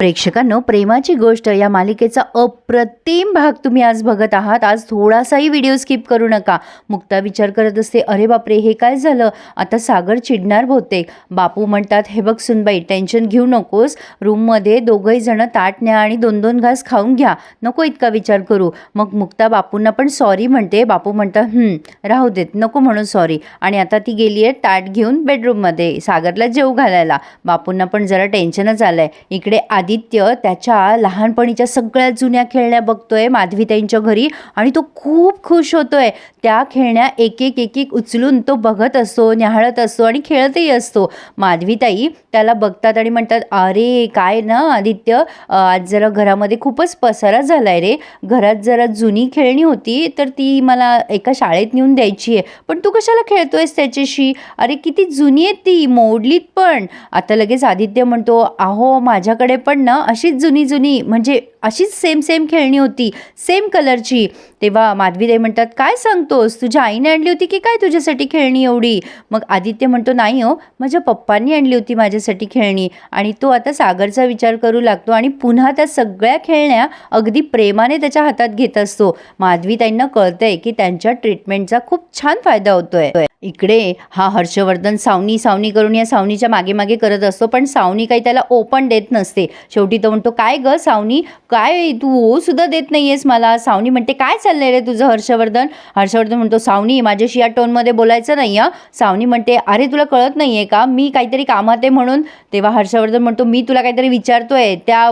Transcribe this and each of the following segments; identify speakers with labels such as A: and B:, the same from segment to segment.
A: प्रेक्षकांनो प्रेमाची गोष्ट या मालिकेचा अप्रतिम भाग तुम्ही आज बघत आहात. आज थोडासाही व्हिडिओ स्किप करू नका. मुक्ता विचार करत असते अरे बापरे हे काय झालं? आता सागर चिडणार बहुतेक. बापू म्हणतात हे बघ सुनबाई टेन्शन घेऊ नकोस. रूममध्ये दोघंही जण ताट न्या आणि दोन दोन घास खाऊन घ्या. नको इतका विचार करू. मग मुक्ता बापूंना पण सॉरी म्हणते. बापू म्हणतात राहू देत. नको म्हणून सॉरी आणि आता ती गेली आहे ताट घेऊन बेडरूममध्ये सागरला जेव घालायला. बापूंना पण जरा टेन्शनच आलंय. इकडे आदित्य त्याच्या लहानपणीच्या सगळ्या जुन्या खेळण्या बघतोय माधवीताईंच्या घरी आणि तो खूप खुश होतोय. त्या खेळण्या एक एक एक एक उचलून तो बघत असतो न्याहाळत असतो आणि खेळतही असतो. माधवीताई त्याला बघतात आणि म्हणतात अरे काय ना आदित्य आज जरा घरामध्ये खूपच पसारा झालाय रे. घरात जरा जुनी खेळणी होती तर ती मला एका शाळेत नेऊन द्यायची आहे. पण तू कशाला खेळतोयस त्याच्याशी? अरे किती जुनी आहे ती मोडलीत पण. आता लगेच आदित्य म्हणतो अहो माझ्याकडे पण ना अशीच जुनी जुनी म्हणजे अशीच सेम सेम खेळणी होती सेम कलरची तेव्हा माधवीताई म्हणतात काय सांगतोस? तुझ्या आईने आणली होती की काय तुझ्यासाठी खेळणी एवढी? मग आदित्य म्हणतो नाही हो माझ्या पप्पांनी आणली होती माझ्यासाठी खेळणी आणि तो आता सागरचा विचार करू लागतो आणि पुन्हा त्या सगळ्या खेळण्या अगदी प्रेमाने त्याच्या हातात घेत असतो. माधवीताईंना कळतंय की त्यांच्या ट्रीटमेंटचा खूप छान फायदा होतोय. इकडे हा हर्षवर्धन सावनी सावनी करून या सावनीच्या मागे मागे करत असतो पण सावनी काही त्याला ओपन देत नसते. शेवटी तो म्हणतो काय ग सावनी? काय तू? सुद्धा देत नाही आहेस मला. सावनी म्हणते काय चाललंय रे तुझं हर्षवर्धन? हर्षवर्धन म्हणतो सावनी माझ्याशी या टोनमध्ये बोलायचं नाही आहे सावनी म्हणते अरे तुला कळत नाही आहे का? मी काहीतरी कामात आहे म्हणून. तेव्हा हर्षवर्धन म्हणतो मी तुला काहीतरी विचारतोय. त्या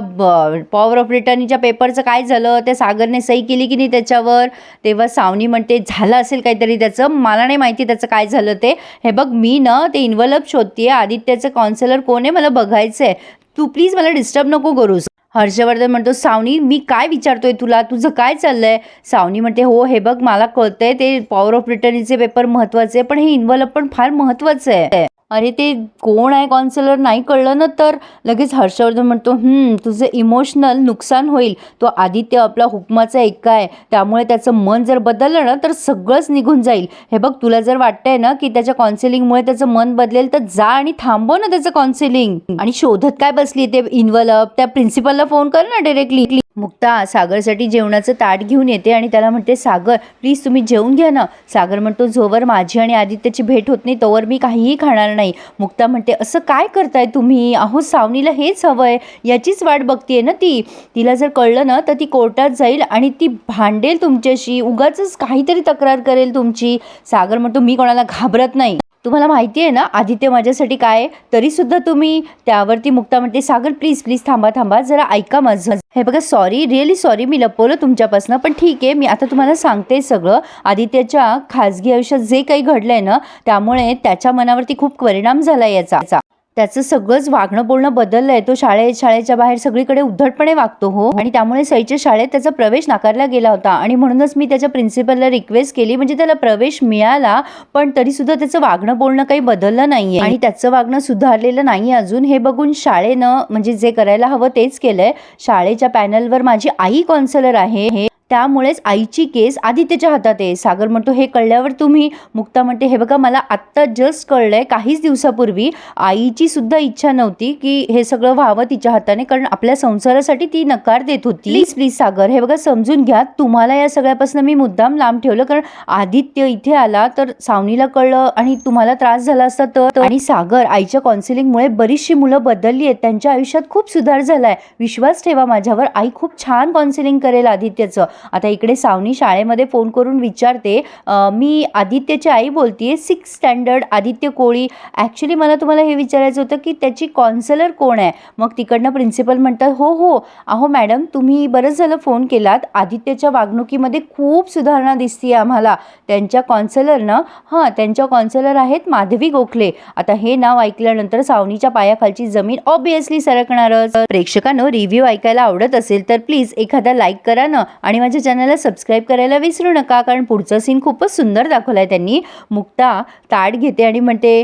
A: पॉवर ऑफ रिटर्नीच्या पेपरचं काय झालं? त्या सागरने सही केली की नाही त्याच्यावर? तेव्हा सावनी म्हणते झालं असेल काहीतरी त्याचं. मला नाही माहिती त्याचं काय झालं ते? हे बघ मी ना ते इन्व्हलप शोधते आदित्याचं काउन्सिलर कोण आहे? मला बघायचं आहे तू प्लीज मला डिस्टर्ब नको करूस. हर्षवर्धन म्हणतो सावनी मी काय विचारतोय तुला? तुझं काय चाललंय? सावनी म्हणते हो हे बघ मला कळतंय ते पॉवर ऑफ रिटर्नीचे पेपर महत्त्वाचे पण हे इन्व्हलप पण फार महत्वाचं आहे. अरे ते कोण आहे कॉन्सलर नाही कळलं ना तर. लगेच हर्षवर्धन म्हणतो तुझं इमोशनल नुकसान होईल. तो आदित्य आपला हुकमाचा एक आहे. त्यामुळे त्याचं मन जर बदललं ना तर सगळंच निघून जाईल. हे बघ तुला जर वाटतंय ना की त्याच्या काउन्सिलिंगमुळे त्याचं मन बदलेल तर जा आणि थांबव ना त्याचं काउन्सिलिंग आणि शोधत काय बसली ते इन्व्हलप त्या प्रिन्सिपलला फोन कर ना डायरेक्टली मुक्ता सागरसाठी जेवणाचं ताट घेऊन येते आणि त्याला म्हणते सागर प्लीज तुम्ही जेवून घ्या ना. सागर म्हणतो जोवर माझी आणि आदित्यची भेट होत नाही तोवर मी काहीही खाणार नाही. मुक्ता म्हणते असं काय करताय तुम्ही? अहो सावनीला हेच हवंय. याचीच वाट बघतीये ना ती. तिला जर कळलं ना तर ती कोर्टात जाईल आणि ती भांडेल तुमच्याशी. उगाच काहीतरी तक्रार करेल तुमची. सागर म्हणतो मी कोणाला घाबरत नाही. तुम्हाला माहिती आहे ना आदित्य माझ्यासाठी काय तरीसुद्धा तुम्ही त्यावरती मुक्ता म्हणते सागर प्लीज प्लीज थांबा थांबा जरा ऐका माझं. हे बघा सॉरी रिअली सॉरी मी लपवलं तुमच्यापासून पण ठीक आहे मी आता तुम्हाला सांगते सगळं. आदित्यच्या खाजगी आयुष्यात जे काही घडलंय ना त्यामुळे त्याच्या मनावरती खूप परिणाम झाला याचा. त्याचं सगळंच वागणं बोलणं बदललंय. तो शाळेत शाळेच्या बाहेर सगळीकडे उद्धटपणे वागतो हो. आणि त्यामुळे सईच्या शाळेत त्याचा प्रवेश नाकारला गेला होता. आणि म्हणूनच मी त्याच्या प्रिन्सिपलला रिक्वेस्ट केली. म्हणजे त्याला प्रवेश मिळाला पण तरी सुद्धा त्याचं वागणं बोलणं काही बदललं नाहीये. आणि त्याचं वागणं सुधारलेलं नाही अजून. हे बघून शाळेनं म्हणजे जे करायला हवं तेच केलंय. शाळेच्या पॅनलवर माझी आई कॉन्सलर आहे. हे त्यामुळेच आईची केस आदित्यच्या हातात आहे. सागर म्हणतो हे कळल्यावर तुम्ही मुक्ता म्हणते हे बघा मला आत्ता जस्ट कळलं आहे काहीच दिवसापूर्वी आईची सुद्धा इच्छा नव्हती की हे सगळं व्हावं तिच्या हाताने कारण आपल्या संसारासाठी ती नकार देत होती. प्लीज प्लीज सागर हे बघा समजून घ्या तुम्हाला या सगळ्यापासून मी मुद्दाम लांब ठेवलं कारण आदित्य इथे आला तर सावनीला कळलं आणि तुम्हाला त्रास झाला असता तर आणि सागर आईच्या कॉन्सिलिंगमुळे बरीचशी मुलं बदलली आहेत. त्यांच्या आयुष्यात खूप सुधार झाला आहे विश्वास ठेवा माझ्यावर आई खूप छान कॉन्सिलिंग करेल आदित्यचं. आता इकडे सावनी शाळेमध्ये फोन करून विचारते मी आदित्यची आई बोलतीये six standard Aditya Koli. Actually मला तुम्हाला हे विचारायचं होतं की त्याची कॉन्सलर कोण आहे? मग तिकडनं प्रिन्सिपल म्हणतात हो हो. अहो मॅडम तुम्ही बरंच झालं फोन केलात. आदित्यच्या वागणुकीमध्ये खूप सुधारणा दिसते आम्हाला. त्यांच्या कॉन्सलरनं हां त्यांच्या कॉन्सलर आहेत माधवी गोखले. आता हे नाव ऐकल्यानंतर सावनीच्या पायाखालची जमीन ऑब्विसली सरकणारच. प्रेक्षकांनो रिव्ह्यू ऐकायला आवडत असेल तर प्लीज एखादा लाईक करा ना. आणि माझ्या चॅनलला सबस्क्राईब करायला विसरू नका कारण पुढचा सीन खूपच सुंदर दाखवला आहे त्यांनी. मुक्ता ताट घेते आणि म्हणते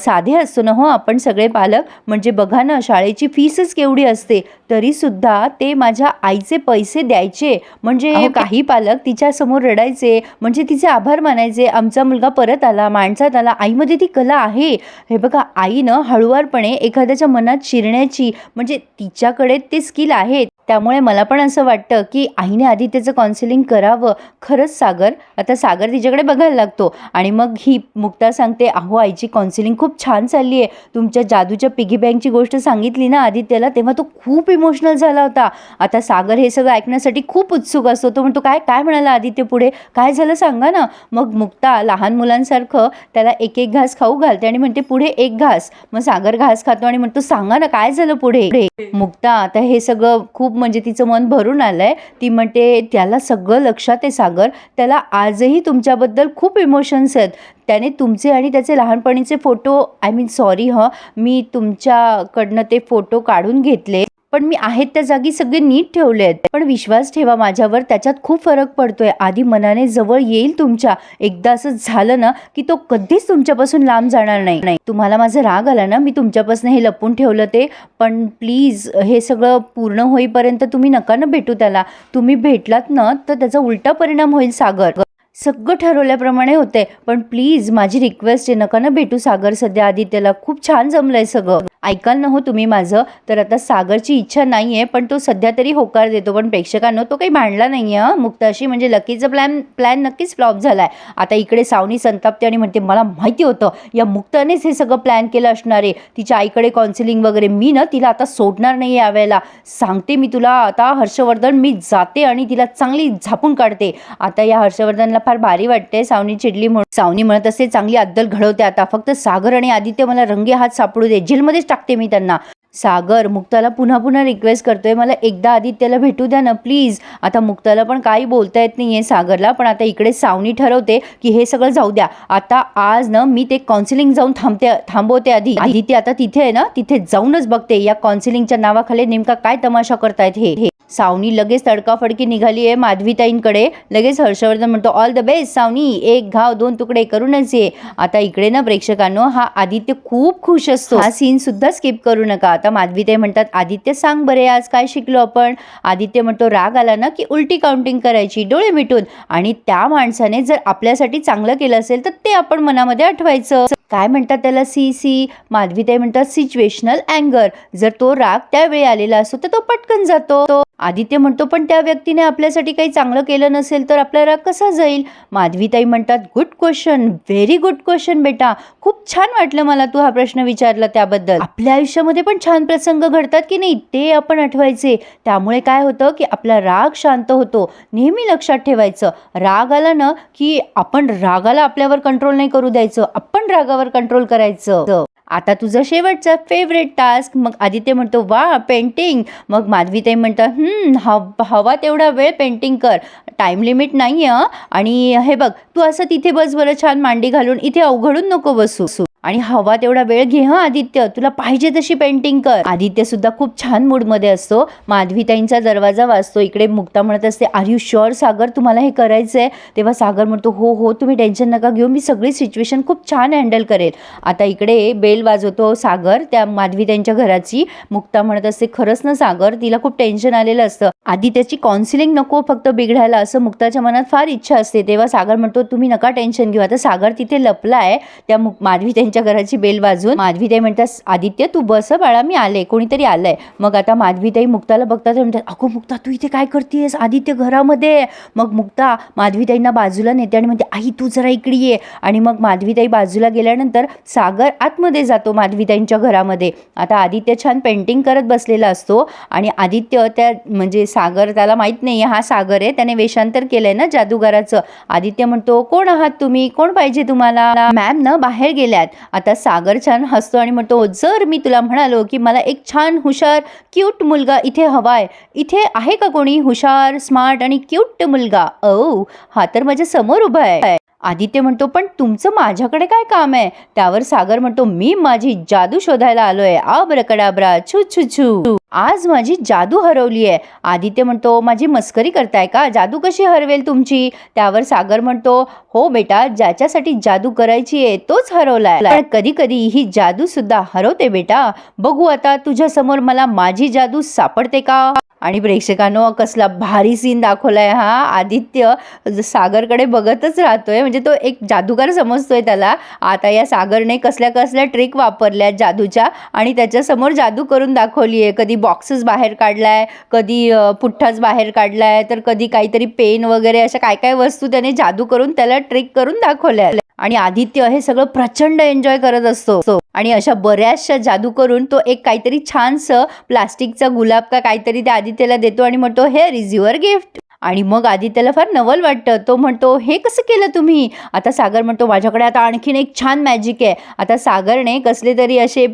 A: साधे असतो ना हो आपण सगळे पालक. म्हणजे बघा ना शाळेची फीसच केवढी असते. तरीसुद्धा ते माझ्या आईचे पैसे द्यायचे. म्हणजे काही पालक तिच्या समोर रडायचे. म्हणजे तिचे आभार मानायचे. आमचा मुलगा परत आला माणसात आला. आईमध्ये ती कला आहे. हे बघा आईनं हळुवारपणे एखाद्याच्या मनात शिरण्याची म्हणजे तिच्याकडे ते स्किल आहे त्यामुळे मला पण असं वाटतं की आईने आधी त्याचं काउन्सिलिंग करावं. खरंच सागर आता सागर तिच्याकडे बघायला लागतो. आणि मग ही मुक्ता सांगते अहो आईची काउन्सिलिंग खूप छान चालली आहे तुमच्या जादूच्या पिगी बँकची गोष्ट सांगितली ना आदित्यला तेव्हा तो खूप इमोशनल झाला होता. आता सागर हे सगळं ऐकण्यासाठी खूप उत्सुक असतो. तो म्हणतो काय काय म्हणाला आदित्य पुढे? काय झालं सांगा ना. मग मुक्ता लहान मुलांसारखं त्याला एक एक घास खाऊ घालते आणि म्हणते पुढे एक घास. मग सागर घास खातो आणि म्हणतो सांगा ना काय झालं पुढे? मुक्ता आता हे सगळं खूप म्हणजे तिचं मन भरून आलंय. ती म्हणते त्याला सगळं लक्षात आहे सागर. त्याला आजही तुमच्याबद्दल खूप इमोशन्स आहेत. त्याने तुमचे आणि त्याचे लहानपणीचे फोटो आय मीन सॉरी ह मी तुमच्याकडनं ते फोटो काढून घेतले. पण मी आहेत त्या जागी सगळे नीट ठेवले आहेत. पण विश्वास ठेवा माझ्यावर त्याच्यात खूप फरक पडतोय. आधी मनाने जवळ येईल तुमच्या. एकदा असं झालं ना की तो कधीच तुमच्यापासून लांब जाणार नाही. नाही. तुम्हाला माझा राग आला ना मी तुमच्यापासून हे लपून ठेवलं ते. पण प्लीज हे सगळं पूर्ण होईपर्यंत तुम्ही नका ना भेटू त्याला. तुम्ही भेटलात ना तर त्याचा उलटा परिणाम होईल सागर. सगळं ठरवल्याप्रमाणे होते पण प्लीज माझी रिक्वेस्ट आहे नका ना भेटू सागर. सध्या आधी त्याला खूप छान जमलंय सगळं. ऐकाल ना हो तुम्ही माझं तर आता सागरची इच्छा नाही आहे पण तो सध्या तरी होकार देतो. पण प्रेक्षकांनो तो काही भांडला नाही आहे मुक्ताशी म्हणजे लकीचा प्लॅन प्लॅन नक्कीच फ्लॉप झाला आहे आता इकडे सावनी संतापते आणि म्हणते मला माहिती होतं या मुक्तानेच हे सगळं प्लॅन केलं असणार. आहे तिच्या आईकडे काउन्सिलिंग वगैरे मी ना तिला आता सोडणार नाही यावेळेला. सांगते मी तुला आता हर्षवर्धन मी जाते आणि तिला चांगली झापून काढते. आता या हर्षवर्धनला फार भारी वाटते सावनी चिडली म्हणून. सावनी म्हणत असते चांगली अद्दल घडवते आता. फक्त सागर आणि आदित्य मला रंगे हात सापडू दे. जेलमध्येच टाकते मी त्यांना. सागर मुक्ताला पुन्हा पुन्हा रिक्वेस्ट करतोय. मला एकदा आदित्यला भेटू द्या ना प्लीज आता मुक्ताला पण काही बोलता येत नाही आहे सागरला पण आता इकडे सावनी ठरवते की हे सगळं जाऊ द्या. आता आज ना मी ते काउन्सिलिंग जाऊन थांबते थांबवते आधी. आदित्य आता तिथे आहे ना तिथे जाऊनच बघते. या काउन्सिलिंगच्या नावाखाली नेमका काय तमाशा करतायत हे हे. सावनी लगेच तडकाफडकी निघाली आहे माधवीताईंकडे. लगेच हर्षवर्धन म्हणतो ऑल द बेस्ट सावनी. एक घाव दोन तुकडे करूनच ये. आता इकडे ना प्रेक्षकांनो हा आदित्य खूप खुश असतो. हा सीन सुद्धा स्किप करू नका. आता माधवीताई म्हणतात आदित्य सांग बरे आज काय शिकलो आपण? आदित्य म्हणतो राग आला ना की उलटी काउंटिंग करायची डोळे मिटून. आणि त्या माणसाने जर आपल्यासाठी चांगलं केलं असेल तर ते आपण मनामध्ये आठवायचं. काय म्हणतात त्याला? C C. माधवीताई म्हणतात सिच्युएशनल अँगर. जर तो राग त्यावेळी आलेला असतो तर तो पटकन जातो. आदित्य म्हणतो पण त्या व्यक्तीने आपल्यासाठी काही चांगलं केलं नसेल तर आपला राग कसा जाईल? माधवीताई म्हणतात good question very good question बेटा. खूप छान वाटलं मला तू हा प्रश्न विचारला त्याबद्दल. आपल्या आयुष्यामध्ये पण छान प्रसंग घडतात की नाही ते आपण आठवायचे. त्यामुळे काय होतं की आपला राग शांत होतो नेहमी लक्षात ठेवायचं. राग आला ना की आपण रागाला आपल्यावर कंट्रोल नाही करू द्यायचं. आपण रागावर कंट्रोल करायचं. आता तुझा शेवटचा फेवरेट टास्क मग आदित्य म्हणतो वा पेंटिंग मग माधवीताई म्हणतात "हम्म, हव हवा तेवढा वेळ पेंटिंग कर. टाईम लिमिट नाही आहे आणि हे बघ तू असं तिथे बस बरं छान मांडी घालून इथे अवघडून नको बसू. आणि हवा तेवढा वेळ घे हं आदित्य. तुला पाहिजे तशी पेंटिंग कर. आदित्य सुद्धा खूप छान मूडमध्ये असतो. माधवीताईंचा दरवाजा वाजतो. इकडे मुक्ता म्हणत असते आर यू शुअर सागर तुम्हाला हे करायचं आहे तेव्हा सागर म्हणतो हो हो तुम्ही टेन्शन नका घेऊ. मी सगळी सिच्युएशन खूप छान हँडल करेल. आता इकडे बेल वाजवतो सागर त्या माधवीताईंच्या घराची. मुक्ता म्हणत असते खरंच ना सागर तिला खूप टेन्शन आलेलं असतं. आधी त्याची काउन्सिलिंग नको फक्त बिघडायला. असं मुक्ताच्या मनात फार इच्छा असते. तेव्हा सागर म्हणतो तुम्ही नका टेन्शन घेऊ. आता सागर तिथे लपला आहे त्या मु माधवी त्यांच्या घराची बेल वाजून माधवीताई म्हणतात आदित्य तू बस बाळा मी आले कोणीतरी आलंय. मग आता माधवीताई मुक्ताला बघतात म्हणतात अगो मुक्ता तू इथे काय करतेस आदित्य घरामध्ये आहे." मग मुक्ता माधवीताईंना बाजूला नेते आणि म्हणते आई तू जरा इकडे ये. आणि मग माधवीताई बाजूला गेल्यानंतर सागर आतमध्ये जातो माधवीताईंच्या घरामध्ये. आता आदित्य छान पेंटिंग करत बसलेला असतो आणि आदित्य त्या म्हणजे सागर त्याला माहीत नाही हा सागर आहे त्याने वेषांतर केलंय ना जादूगाराचं. आदित्य म्हणतो कोण आहात तुम्ही? कोण पाहिजे तुम्हाला? मॅम ना बाहेर गेल्यात. आता सागर छान हसतो आणि म्हणतो जर मी तुला म्हणालो की मला एक छान हुशार क्यूट मुलगा इथे हवाय इथे आहे का कोणी हुशार स्मार्ट आणि क्यूट मुलगा? ओ हा तर माझ्यासमोर उभा आहे. आदित्य म्हणतो पण तुमचं माझ्याकडे काय काम आहे? त्यावर सागर म्हणतो मी माझी जादू शोधायला आलोय. आब्रकडाब्रा छू छू छू. आज माझी जादू हरवली आहे. आदित्य म्हणतो माझी मस्करी करताय का? जादू कशी हरवेल तुमची? त्यावर सागर म्हणतो हो बेटा ज्याच्यासाठी जादू करायची आहे तोच हरवलाय. पण कधी कधी ही जादू सुद्धा हरवते बेटा. बघू आता तुझ्या समोर मला माझी जादू सापडते का? आणि प्रेक्षकांनो कसला भारी सीन दाखवलाय हा. आदित्य सागरकडे बघतच राहतोय. म्हणजे तो एक जादूगार समजतोय त्याला. आता या सागरने कसल्या कसल्या ट्रिक वापरल्या जादूच्या आणि त्याच्यासमोर जादू करून दाखवली आहे कधी बॉक्सेस बाहेर काढलाय कधी पुठ्ठाच बाहेर काढलाय तर कधी काहीतरी पेन वगैरे अशा काय काय वस्तू त्याने जादू करून त्याला ट्रिक करून दाखवल्या. आणि आदित्य हे सगळं प्रचंड एन्जॉय करत असतो. आणि अशा बऱ्याचशा जादू करून तो एक काहीतरी छानसं प्लास्टिकचा गुलाब का काहीतरी त्या आदित्यला देतो आणि म्हणतो हेअर इज युअर गिफ्ट. आणि मग आदित्यला फार नवल वाटतं. तो म्हणतो हे कसं केलं तुम्ही? आता सागर म्हणतो माझ्याकडे आता आणखीन एक छान मॅजिक आहे. आता सागरने कसले तरी असे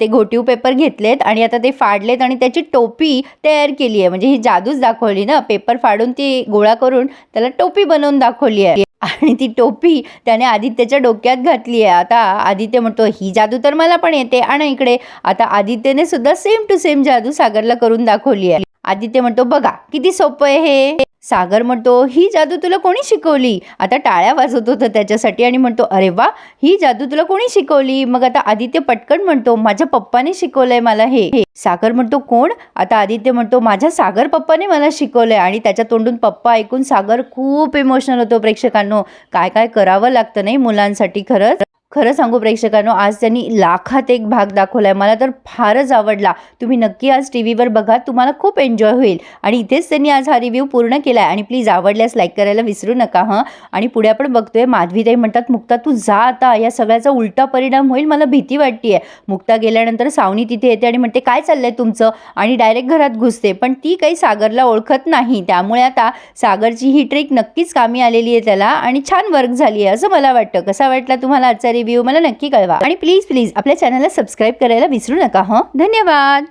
A: ते घोटीव पेपर घेतलेत आणि आता ते फाडलेत आणि त्याची टोपी तयार केली आहे. म्हणजे ही जादूच दाखवली ना? पेपर फाडून ती गोळा करून त्याला टोपी बनवून दाखवली आहे. आणि ती टोपी त्याने आदित्यच्या डोक्यात घातली आहे. आता आदित्य म्हणतो ही जादू तर मला पण येते. आणि इकडे. आता आदित्यने सुद्धा सेम टू सेम जादू सागरला करून दाखवली आहे. आदित्य म्हणतो बघा किती सोपं आहे हे. सागर म्हणतो ही जादू तुला कोणी शिकवली? आता टाळ्या वाजवत होतं त्याच्यासाठी आणि म्हणतो अरे वा ही जादू तुला कोणी शिकवली? मग आता आदित्य पटकन म्हणतो माझ्या पप्पाने शिकवलंय मला हे. सागर म्हणतो कोण? आता आदित्य म्हणतो माझ्या सागर पप्पाने मला शिकवलंय. आणि त्याच्या तोंडून पप्पा ऐकून सागर खूप इमोशनल होतो प्रेक्षकांनो. काय काय करावं लागतं नाही मुलांसाठी खरंच? खरं सांगू प्रेक्षकांनो आज त्यांनी लाखात एक भाग दाखवलाय. मला तर फारच आवडला. तुम्ही नक्की आज टी व्हीवर बघा. तुम्हाला खूप एन्जॉय होईल. आणि इथेच त्यांनी आज हा रिव्ह्यू पूर्ण केला आहे आणि प्लीज आवडल्यास लाईक करायला विसरू नका हां. आणि पुढे आपण बघतोय माधवीताई म्हणतात मुक्ता तू जा आता. या सगळ्याचा उलटा परिणाम होईल. मला भीती वाटते मुक्ता गेल्यानंतर सावनी तिथे येते आणि म्हणते काय चाललंय तुमचं? आणि डायरेक्ट घरात घुसते. पण ती काही सागरला ओळखत नाही. त्यामुळे आता सागरची ही ट्रिक नक्कीच कामी आलेली आहे त्याला. आणि छान वर्क झाली आहे असं मला वाटतं. कसा वाटला तुम्हाला आजचा रिव्ह्यू मला नक्की कळवा. आणि प्लीज प्लीज आपल्या चॅनलला सबस्क्राईब करायला विसरू नका हं? धन्यवाद.